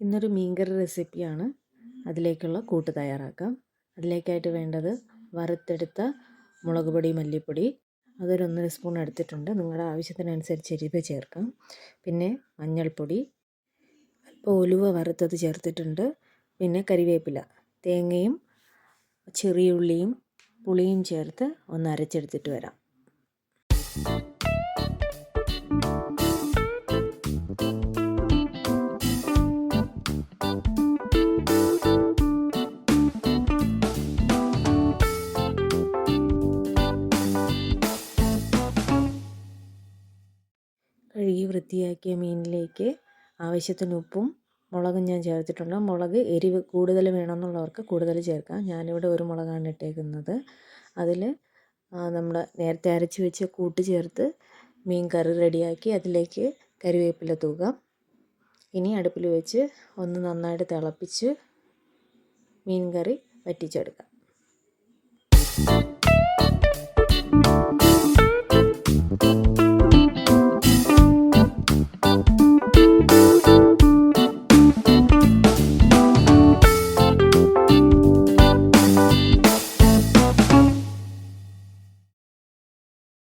ഇന്നൊരു മീൻകറി റെസിപ്പിയാണ്. അതിലേക്കുള്ള കൂട്ട് തയ്യാറാക്കാം. അതിലേക്കായിട്ട് വേണ്ടത് വറുത്തെടുത്ത മുളക് പൊടി മല്ലിപ്പൊടി അതൊരു ഒന്നര സ്പൂൺ എടുത്തിട്ടുണ്ട്. നിങ്ങളുടെ ആവശ്യത്തിനനുസരിച്ച് എരിവ് ചേർക്കാം. പിന്നെ മഞ്ഞൾപ്പൊടി അല്പം ഉലുവ വറുത്തത് ചേർത്തിട്ടുണ്ട്. പിന്നെ കരിവേപ്പില തേങ്ങയും ചെറിയുള്ളിയും പുളിയും ചേർത്ത് ഒന്ന് അരച്ചെടുത്തിട്ട് വരാം. കഴുകി വൃത്തിയാക്കിയ മീനിലേക്ക് ആവശ്യത്തിന് ഉപ്പും മുളകും ഞാൻ ചേർത്തിട്ടുണ്ട്. മുളക് എരിവ് കൂടുതൽ വേണമെന്നുള്ളവർക്ക് കൂടുതൽ ചേർക്കാം. ഞാനിവിടെ ഒരു മുളകാണ് ഇട്ടേക്കുന്നത്. അതിൽ നമ്മൾ നേരത്തെ അരച്ച് വെച്ച കൂട്ട് ചേർത്ത് മീൻ കറി റെഡിയാക്കി അതിലേക്ക് കരിവേപ്പില തൂകാം. ഇനി അടുപ്പിൽ വെച്ച് ഒന്ന് നന്നായിട്ട് തിളപ്പിച്ച് മീൻ കറി വറ്റിച്ചെടുക്കാം.